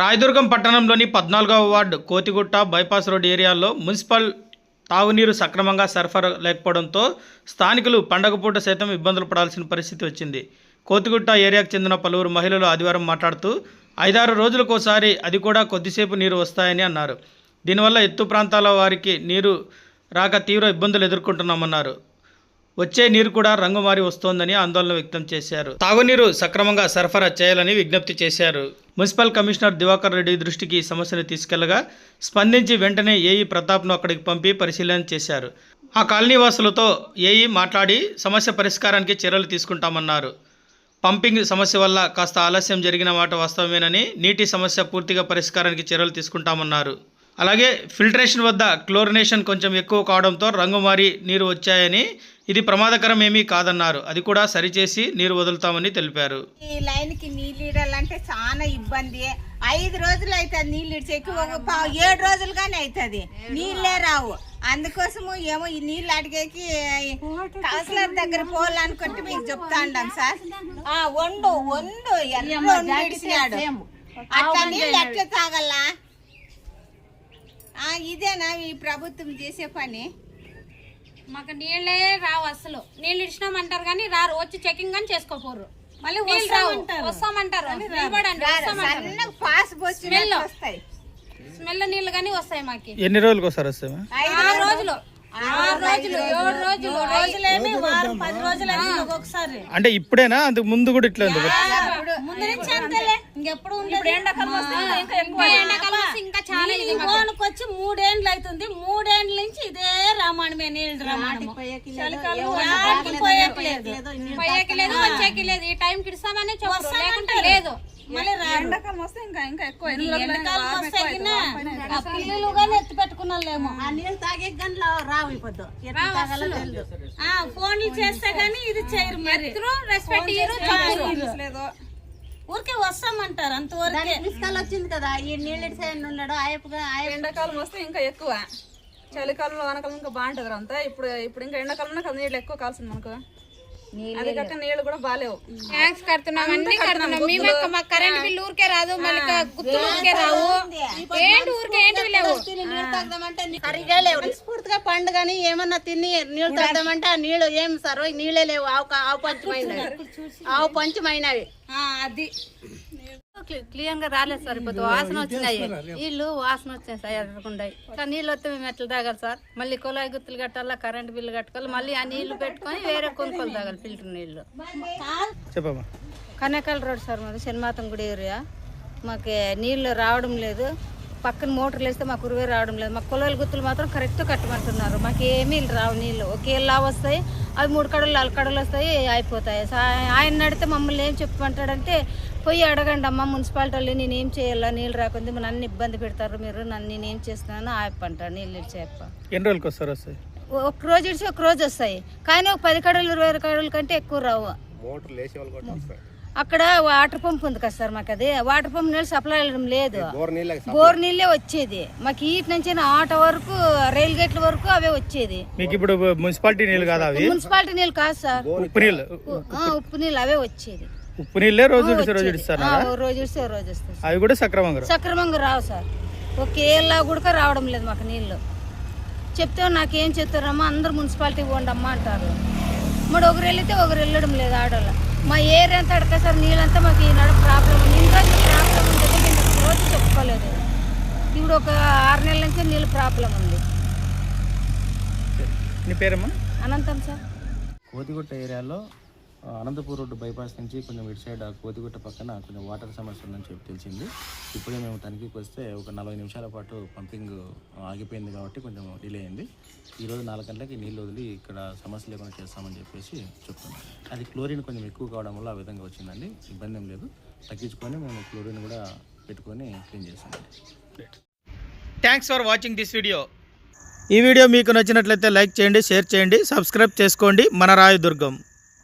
రాయదుర్గం పట్టణంలోని పద్నాలుగవ ward Kothigutta bypass road ఏరియాలో మున్సిపల్ తాగునీరు సక్రమంగా సరఫరా లేకపోవడంతో స్థానికులు పండగ పూట సైతం ఇబ్బందులు పడాల్సిన పరిస్థితి వచ్చింది. కోతిగుట్ట ఏరియాకు చెందిన పలువురు మహిళలు ఆదివారం మాట్లాడుతూ ఐదారు రోజులకోసారి అది కూడా కొద్దిసేపు నీరు వస్తాయని అన్నారు. దీనివల్ల ఎత్తు ప్రాంతాల వారికి నీరు రాక తీవ్ర ఇబ్బందులు ఎదుర్కొంటున్నామన్నారు. వచ్చే నీరు కూడా రంగు మారి వస్తోందని ఆందోళన వ్యక్తం చేశారు. తాగునీరు సక్రమంగా సరఫరా చేయాలని విజ్ఞప్తి చేశారు. మున్సిపల్ కమిషనర్ దివాకర్ రెడ్డి దృష్టికి సమస్యను తీసుకెళ్ళగా స్పందించి వెంటనే ఏఈ ప్రతాప్ను అక్కడికి పంపి పరిశీలన చేశారు. ఆ కాలనీ వాసులతో ఏఈ మాట్లాడి సమస్య పరిష్కారానికి చర్యలు తీసుకుంటామన్నారు. పంపింగ్ సమస్య వల్ల కాస్త ఆలస్యం జరిగిన మాట వాస్తవమేనని నీటి సమస్య పూర్తిగా పరిష్కారానికి చర్యలు తీసుకుంటామన్నారు. అలాగే ఫిల్టరేషన్ వద్ద క్లోరినేషన్ కొంచెం ఎక్కువ కావడంతో రంగు మారి నీరు వచ్చాయని ఇది ప్రమాదకరం ఏమీ కాదన్నారు. అది కూడా సరిచేసి నీరు వదులుతామని తెలిపారు. ఈ లైన్కి నీళ్ళు ఇడాలంటే చాలా ఇబ్బంది. ఐదు రోజులు అవుతుంది నీళ్ళు ఇడిచేకి ఒక ఏడు రోజులుగానే అవుతుంది. నీళ్ళే రావు. అందుకోసము ఏమో ఈ నీళ్ళు అడిగేకి కౌన్సిలర్ దగ్గర పోవాలనుకుంటే మీకు చెప్తా ఉండాం సార్. ఆ వండు వండు ఇడిచినాడు. అట్లా నీళ్ళు ఎట్లా తాగల్లా? ఇదేనా ఈ ప్రభుత్వం చేసే పని? మాకు నీళ్ళే రావు అసలు. నీళ్ళు ఇచ్చినామంటారు కానీ రారు. వచ్చి చెకింగ్ కానీ చేసుకోపోరు మళ్ళీ వస్తామంటారు. స్మెల్. నీళ్ళు కానీ వస్తాయి మాకి. ఎన్ని రోజులకు వస్తామా ఆరు రోజులు. ఆరు రోజులు ఏడు రోజులు. రోజులేమి వారం పది రోజులు ఒక్కొక్కసారి. అంటే ఇప్పుడేనా? అందుకు ముందు కూడా ఇట్లా ఉంది ముందు నుంచి అంతేలే ఇంకెప్పుడు ఉండదు ఎండాకాలం వస్తే ఇంకా ఎక్కువ ఎండాకాలం వస్తే ఇంకా చాలా ఇది మాకు. వచ్చి మూడేండ్లు అవుతుంది మూడేండ్ల నుంచి ఇదే రామాయణమే. నీళ్ళు రామాయణం పోయేకి లేదు వచ్చేకి లేదు ఈ టైం కి ఇస్తామని చెప్పరు. లేకుంటే లేదు. మళ్ళీ ఎండాకాలం వస్తే ఇంకా ఇంకా ఎక్కువ ఎండాకాలం వస్తే గిన్న ఆ పిల్లలు కానీ ఎత్తి పెట్టుకున్నాళ్ళేమో. ఆ నీళ్ళు తాగే గంటలో రావు ఇప్పుడు ఆ ఫోన్లు చేస్తే గానీ ఇది చేయరు మరి. రెస్పెక్ట్ ఇయ్యరు ఊరికే వస్తామంటారు అంతవరకే. వచ్చింది కదా ఈ నీళ్ళు ఇడిసేయండి ఉన్నాడు ఎండాకాలం వస్తే ఇంకా ఎక్కువ. చలికాలంలో వానకాలం ఇంకా బాగుంటది అంతా. ఇప్పుడు ఇప్పుడు ఇంకా ఎండాకాలంలో కదా నీళ్ళు ఎక్కువ కాల్సింది మనకు. అది కాక నీళ్ళు కూడా బాగాలేవు. ట్యాంక్స్ కడుతున్నాం అన్ని కడుతున్నాం. మేమే మాకు కరెంట్ బిల్ ఊరికే రాదు మళ్ళీ గుర్తులు ఊరికే రావు. ఏంటి ఊరికే ఏంటి లేవు? సరిగా లేవు. మనస్ఫూర్తిగా పండుగని ఏమన్నా తిని నీళ్ళు తాగదామంటే ఆ నీళ్ళు ఏం సార్? నీళ్ళే లేవు. ఆవు ఆవు పంచమైనవి. ఆవు పంచమైనవి. ఆ, అది. క్లియర్గా రాలేదు సార్ ఇప్పుడు వాసన వచ్చినాయి. నీళ్ళు వాసన వచ్చినాయి సార్ ఎర్రకుండా ఇట్లా నీళ్ళు వస్తే మేము ఎట్లా తాగాలి సార్? మళ్ళీ కుళాయి గుర్తులు కట్టాలా కరెంట్ బిల్లు కట్టుకోవాలి మళ్ళీ ఆ నీళ్ళు పెట్టుకొని వేరే కొనుక్కొని తాగాలి ఫిల్టర్ నీళ్ళు చెప్పమ్మా. కనేకల్ రోడ్ సార్ మాది శనిమాతం గుడి ఏరియా. మాకు నీళ్ళు రావడం లేదు. పక్కన మోటార్లు వేస్తే మాకు ఉరివే రావడం లేదు. మాకు కులాల గుర్తులు మాత్రం కరెక్ట్ కట్టమంటున్నారు. మాకు ఏమీ రావు నీళ్ళు. ఒకేలా వస్తాయి అవి మూడు కడలు నాలుగు కడలు వస్తాయి అయిపోతాయి. సా- ఆయన అడిగితే మమ్మల్ని ఏం చెప్పమంటాడంటే పోయి అడగండి అమ్మ మున్సిపాలిటీ వాళ్ళు నేను ఏం చేయాలా? నీళ్ళు రాకుంది నన్ను ఇబ్బంది పెడతారు మీరు నన్ను నేను ఏం చేస్తున్నాను ఆయప్పంటాడు నీళ్ళు ఇచ్చేప్ప ఎన్ని రోజులకు వస్తారు వస్తాయి? ఒక రోజు ఇడిచి ఒక రోజు వస్తాయి. కానీ ఒక పది కడలు ఇరవై కడల కంటే ఎక్కువ రావు. అక్కడ వాటర్ పంప్ ఉంది కదా సార్ మాకు అది. వాటర్ పంప్ నీళ్ళు సప్లై అవ్వడం లేదు. బోర్ నీళ్ళే వచ్చేది. మాకు ఈటి నుంచి ఆటో వరకు రైల్ గేట్ల వరకు అవే వచ్చేది. మీకు ఇప్పుడు మున్సిపాలిటీ నీళ్ళు కాదా మున్సిపాలిటీ నీళ్ళు కాదు సార్. ఉప్పు నీళ్ళు. ఉప్పు నీళ్ళు అవే వచ్చేది. ఉప్పు నీళ్ళే రోజు రోజు రోజు ఇస్తే ఓ రోజు వస్తుంది అవి కూడా సక్రమంగా రావు. సక్రమంగా రావు సార్. ఒకేలా కూడా రావడం లేదు మాకు నీళ్ళు. చెప్తే నాకేం చెప్తారమ్మా అందరు మున్సిపాలిటీ పోండి అమ్మా అంటారు. మరి ఒకరు వెళ్తే ఒకరు వెళ్ళడం లేదు ఆడోళ్ళ. మా ఏరియా అంతా అడక సార్ నీళ్ళంతా మాకు ఈనాడు ప్రాబ్లం ఉంది. ఇన్ని రోజులు ప్రాబ్లం ఉంది నేను ఒక రోజు చెప్పుకోలేదు. ఇప్పుడు ఒక ఆరు నెలల నుంచి నీళ్ళు ప్రాబ్లం ఉంది. నీ పేరమ్మా? అనంతం సార్. కోతిగుట్ట ఏరియాలో అనంతపూర్ రోడ్డు బైపాస్ నుంచి కొంచెం ఇటు సైడ్ కోతిగుట్ట పక్కన కొంచెం వాటర్ సమస్య ఉందని చెప్పి తెలిసింది. ఇప్పుడే మేము తనిఖీకి వస్తే ఒక నలభై నిమిషాల పాటు పంపింగ్ ఆగిపోయింది కాబట్టి కొంచెం డిలే అయింది. ఈరోజు నాలుగు గంటలకి నీళ్ళు వదిలి ఇక్కడ సమస్య లేకుండా చేస్తామని చెప్పేసి చెప్తున్నాం. అది క్లోరిన్ కొంచెం ఎక్కువ కావడం వల్ల ఆ విధంగా వచ్చిందండి. ఇబ్బంది ఏం లేదు. తగ్గించుకొని మేము క్లోరిన్ కూడా పెట్టుకొని క్లీన్ చేస్తామండి. Thanks for watching this video ఈ వీడియో మీకు నచ్చినట్లయితే లైక్ చేయండి షేర్ చేయండి సబ్స్క్రైబ్ చేసుకోండి. మన రాయదుర్గం.